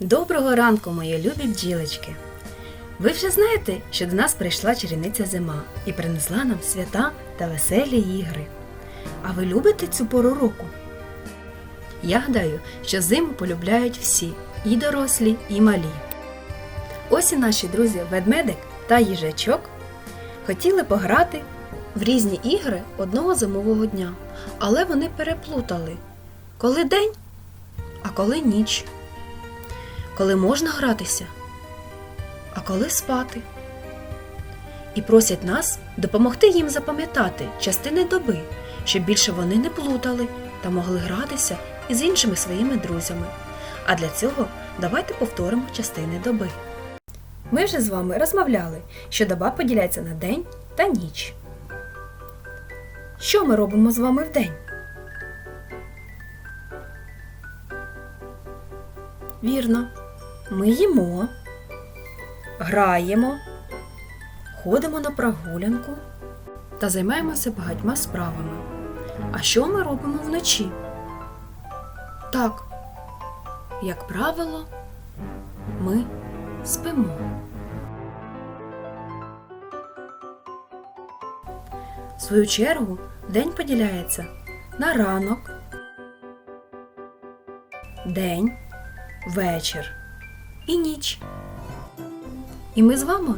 Доброго ранку, мої любі бджілочки! Ви вже знаєте, що до нас прийшла чарівниця зима і принесла нам свята та веселі ігри. А ви любите цю пору року? Я гадаю, що зиму полюбляють всі і дорослі, і малі. Ось і наші друзі ведмедик та їжачок хотіли пограти в різні ігри одного зимового дня, але вони переплутали, коли день, а коли ніч коли можна гратися, а коли спати. І просять нас допомогти їм запам'ятати частини доби, щоб більше вони не плутали та могли гратися із іншими своїми друзями. А для цього давайте повторимо частини доби. Ми вже з вами розмовляли, що доба поділяється на день та ніч. Що ми робимо з вами вдень? Вірно. Ми їмо, граємо, ходимо на прогулянку та займаємося багатьма справами. А що ми робимо вночі? Так, як правило, ми спимо. В свою чергу день поділяється на ранок, день, вечір і ніч. І ми з вами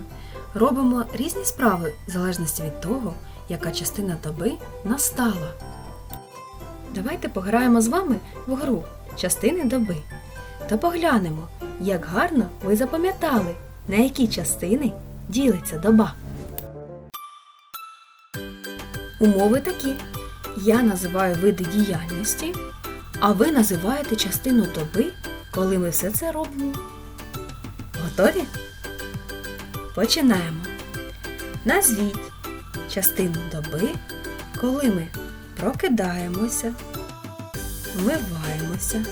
робимо різні справи в залежності від того, яка частина доби настала. Давайте пограємо з вами в гру частини доби та поглянемо, як гарно ви запам'ятали, на які частини ділиться доба. Умови такі. Я називаю види діяльності, а ви називаєте частину доби, коли ми все це робимо. Готові? Починаємо. Назвіть частину доби, коли ми прокидаємося, вмиваємося,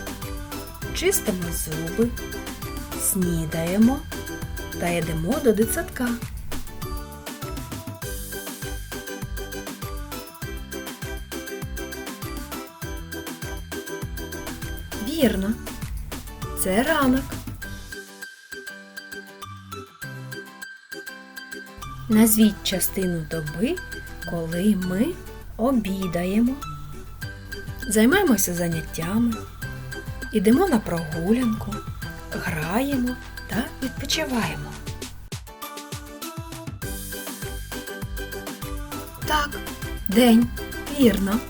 чистимо зуби, снідаємо та йдемо до дитсадка. Вірно, це ранок. Назвіть частину доби, коли ми обідаємо, займаємося заняттями, ідемо на прогулянку, граємо та відпочиваємо. Так, день, вірно.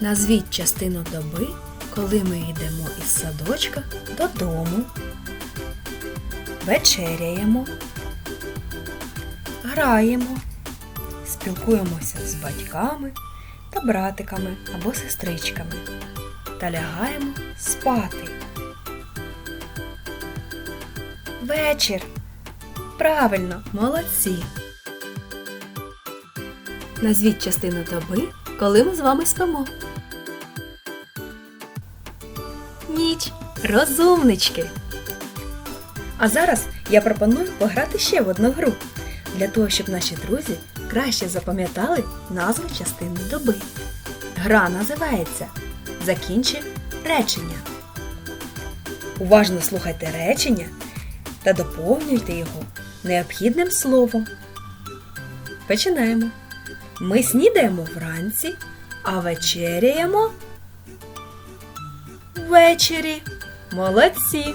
Назвіть частину доби, коли ми йдемо із садочка додому, вечеряємо, граємо, спілкуємося з батьками та братиками або сестричками та лягаємо спати. Вечір. Правильно, молодці. Назвіть частину доби, коли ми з вами спимо. Ніч, розумнички. А зараз я пропоную пограти ще в одну гру, для того, щоб наші друзі краще запам'ятали назву частини доби. Гра називається Закінчи речення. Уважно слухайте речення та доповнюйте його необхідним словом. Починаємо. Ми снідаємо вранці, а вечеряємо ввечері. Молодці!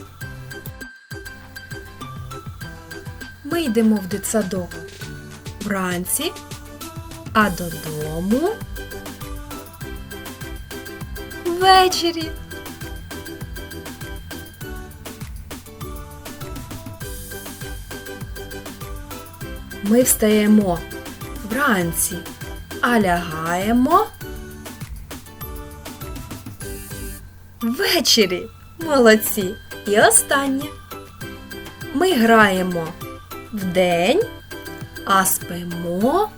Ми йдемо в дитсадок вранці, а додому ввечері. Ми встаємо вранці, а лягаємо ввечері. Молодці! І останнє. Ми граємо вдень, а спимо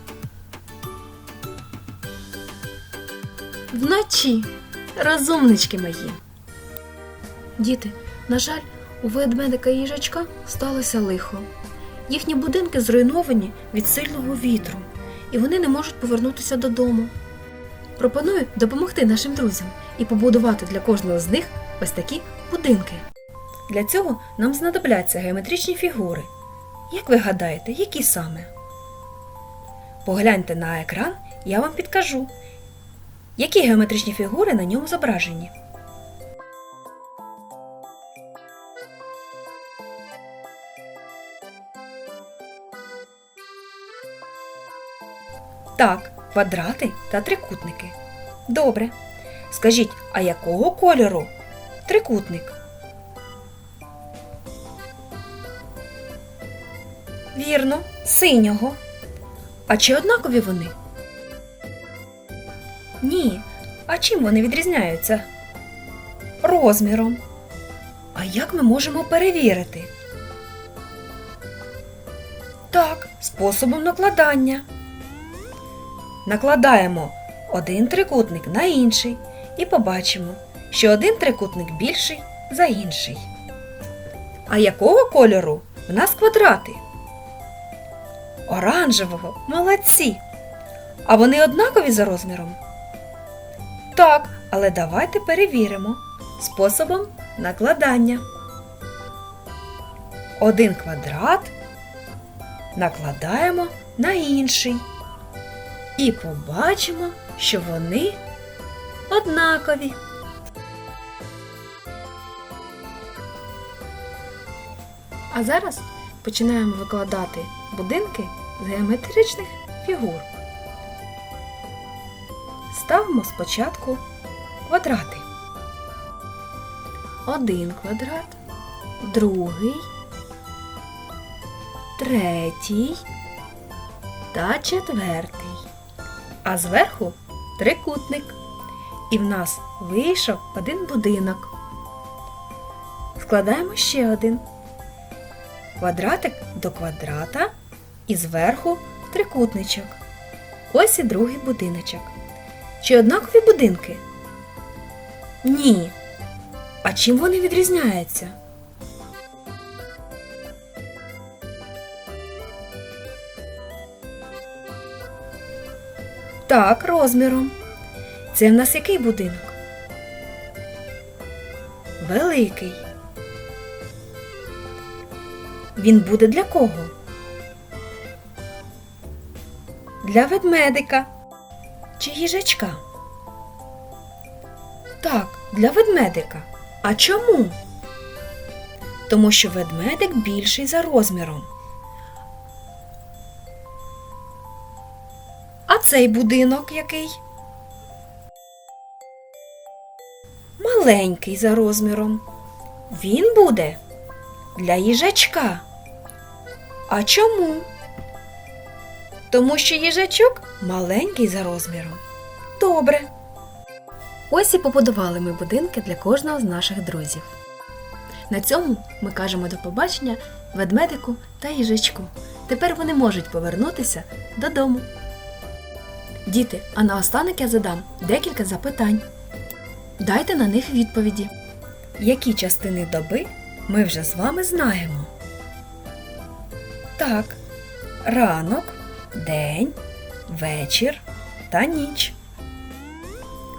вночі. Розумнички мої. Діти, на жаль, у ведмедика їжачка сталося лихо. Їхні будинки зруйновані від сильного вітру, і вони не можуть повернутися додому. Пропоную допомогти нашим друзям і побудувати для кожного з них ось такі будинки. Для цього нам знадобляться геометричні фігури. Як ви гадаєте, які саме? Погляньте на екран, я вам підкажу, які геометричні фігури на ньому зображені. Так, квадрати та трикутники. Добре. Скажіть, а якого кольору трикутник? Вірно, синього. А чи однакові вони? Ні. А чим вони відрізняються? Розміром. А як ми можемо перевірити? Так, способом накладання. Накладаємо один трикутник на інший і побачимо, що один трикутник більший за інший. А якого кольору в нас квадрати? Оранжевого, молодці. А вони однакові за розміром? Так, але давайте перевіримо способом накладання. Один квадрат накладаємо на інший. І побачимо, що вони однакові. А зараз починаємо викладати будинки з геометричних фігур. Ставимо спочатку квадрати. Один квадрат, другий, третій та четвертий. А зверху трикутник. І в нас вийшов один будинок. Складаємо ще один. Квадратик до квадрата і зверху трикутничок. Ось і другий будиночок. Чи однакові будинки? Ні. А чим вони відрізняються? Так, розміром. Це в нас який будинок? Великий. Він буде для кого? Для ведмедика чи їжачка? Так, для ведмедика. А чому? Тому що ведмедик більший за розміром. А цей будинок який? Маленький за розміром. Він буде для їжачка. А чому? Тому що їжачок маленький за розміром. Добре. Ось і побудували ми будинки для кожного з наших друзів. На цьому ми кажемо до побачення ведмедику та їжачку. Тепер вони можуть повернутися додому. Діти, а наостанок я задам декілька запитань. Дайте на них відповіді. Які частини доби ми вже з вами знаємо? Так, ранок, день, вечір та ніч.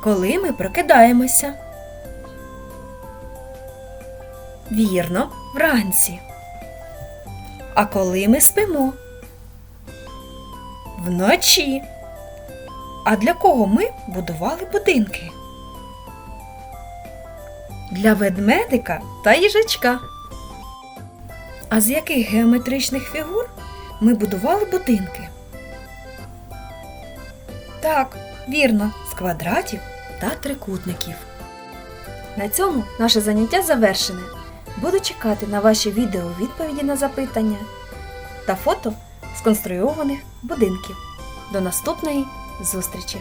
Коли ми прокидаємося? Вірно, вранці. А коли ми спимо? Вночі. А для кого ми будували будинки? Для ведмедика та їжачка. А з яких геометричних фігур ми будували будинки? Так, вірно, з квадратів та трикутників. На цьому наше заняття завершене. Буду чекати на ваші відео відповіді на запитання та фото сконструйованих будинків. До наступної зустрічі!